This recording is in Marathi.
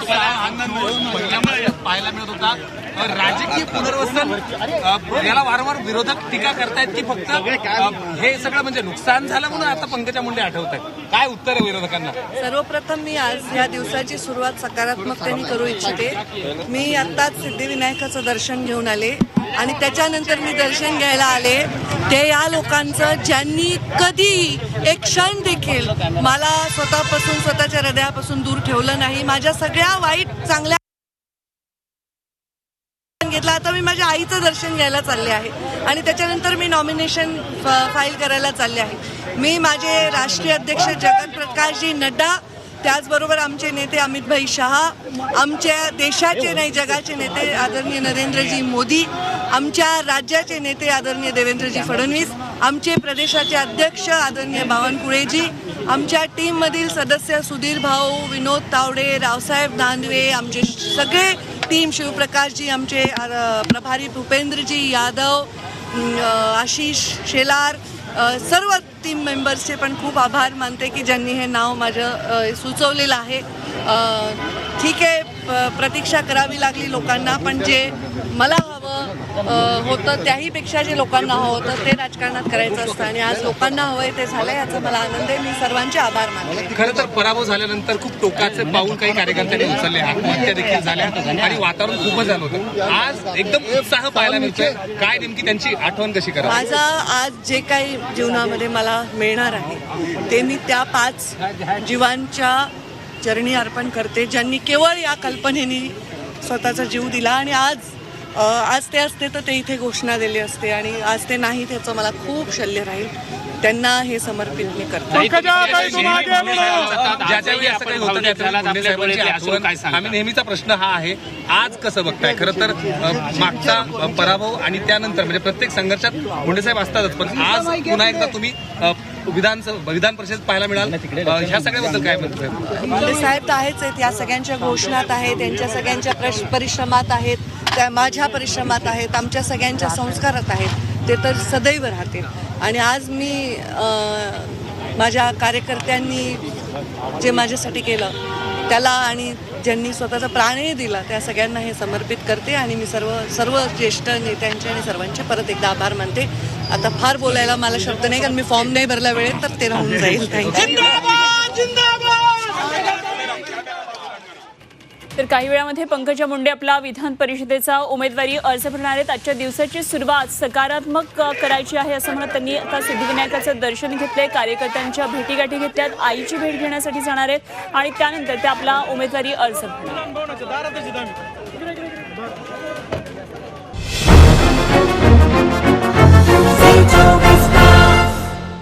उत्साह आनंद पहिल्यामध्ये पाहायला मिळत होता. राजकीय पुनर्वसन याला वारंवार विरोधक टीका करतायत की फक्त हे सगळं म्हणजे नुकसान झालं म्हणून आता पंकजा मुंडे आठवत आहेत काय उत्तर आहे विरोधकांना? सर्वप्रथम मी आज या दिवसाची सुरुवात सकारात्मकतेने करू इच्छिते. मी आत्ताच सिद्धिविनायकाचं दर्शन घेऊन आले आणि त्याच्यानंतर मी दर्शन घ्यायला आले. ते या लोकांचं ज्यांनी कधी एक क्षण देखील मला स्वतःपासून स्वतःच्या हृदयापासून दूर ठेवलं नाही माझ्या सगळ्या वाईट चांगल्या घेतला आता मी माझ्या आईचं दर्शन घ्यायला चालले आहे. आणि त्याच्यानंतर मी नॉमिनेशन फाईल करायला चालले आहे. मी माझे राष्ट्रीय अध्यक्ष जगत प्रकाशजी नड्डा त्याचबरोबर आमचे नेते अमितभाई शहा आमच्या देशाचे नाही जगाचे नेते आदरणीय नरेंद्रजी मोदी आमच्या राज्याचे नेते आदरणीय देवेंद्रजी फडणवीस आमचे प्रदेशाचे अध्यक्ष आदरणीय बावनकुळेजी आमच्या टीममधील सदस्य सुधीर भाऊ विनोद तावडे रावसाहेब दानवे आमचे सगळे टीम शिवप्रकाशजी आमचे प्रभारी भूपेंद्रजी यादव आशिष शेलार सर्व टीम मेंबर्सचे पण खूप आभार मानते की ज्यांनी हे नाव माझं सुचवलेलं आहे. ठीक आहे प- प्रतीक्षा करावी लागली लोकांना पण जे मला हवं होतं त्याहीपेक्षा जे लोकांना हवं होतं ते राजकारणात करायचं असतं. आणि आज लोकांना हवंय ते झालं याचा मला आनंद आहे. मी सर्वांचे आभार मानते. खरं तर पराभव झाल्यानंतर खूप टोकाचे पाऊल काही कार्यकर्त्यांनी उचलले. आत्महत्या देखील झाल्या. आणि वातावरण खूपच झालं होतं. आज एकदम उत्साह पाहायला मिळतोय. काय नेमकी त्यांची आठवण कशी करा माझा आज जे काही जीवनामध्ये मला मिळणार आहे ते मी त्या पाच जीवांच्या चरणी अर्पण करते ज्यांनी केवळ या कल्पनेने स्वतःचा जीव दिला. आणि आज आज ते असते तर ते इथे घोषणा दिली असते आणि आज ते नाही त्याचं मला खूप शल्य राहील. त्यांना हे समर्पित मी करते. ज्या ज्यावेळी असं काही होतं त्यावेळी मुंडे साहेबांची आठवण आम्ही नेहमीचा प्रश्न हा आहे आज कसं बघताय? खरं तर मागचा पराभव आणि त्यानंतर म्हणजे प्रत्येक संघर्षात मुंडे साहेब असतातच पण आज पुन्हा एकदा तुम्ही विधान विधान परिषद पाहायला मिळाल. ह्या सगळ्याबद्दल काय म्हणताय मुंडे साहेब तर आहेच आहेत या सगळ्यांच्या घोषणात आहेत त्यांच्या सगळ्यांच्या प्रश परिश्रमात आहेत त्या माझ्या परिश्रमात आहेत आमच्या सगळ्यांच्या संस्कारात आहेत ते तर सदैव राहतील. आणि आज मी माझ्या कार्यकर्त्यांनी जे माझ्यासाठी केलं त्याला आणि ज्यांनी स्वतःचा प्राणही दिला त्या सगळ्यांना हे समर्पित करते आणि मी सर्व सर्व ज्येष्ठ नेत्यांचे आणि सर्वांचे परत एकदा आभार मानते. आता फार बोलायला मला शब्द नाही कारण मी फॉर्म नाही भरला वेळेत तर ते राहून जाईल. तर काही वेळामध्ये पंकजा मुंडे आपला विधान परिषदेचा उमेदवारी अर्ज भरणार आहेत. आजच्या दिवसाची सुरुवात सकारात्मक करायची आहे असं म्हणत त्यांनी आता सिद्धिविनायकाचं दर्शन घेतलंय. कार्यकर्त्यांच्या भेटीगाठी घेतल्यात. आईची भेट घेण्यासाठी जाणार आहेत आणि त्यानंतर ते आपला उमेदवारी अर्ज भरणार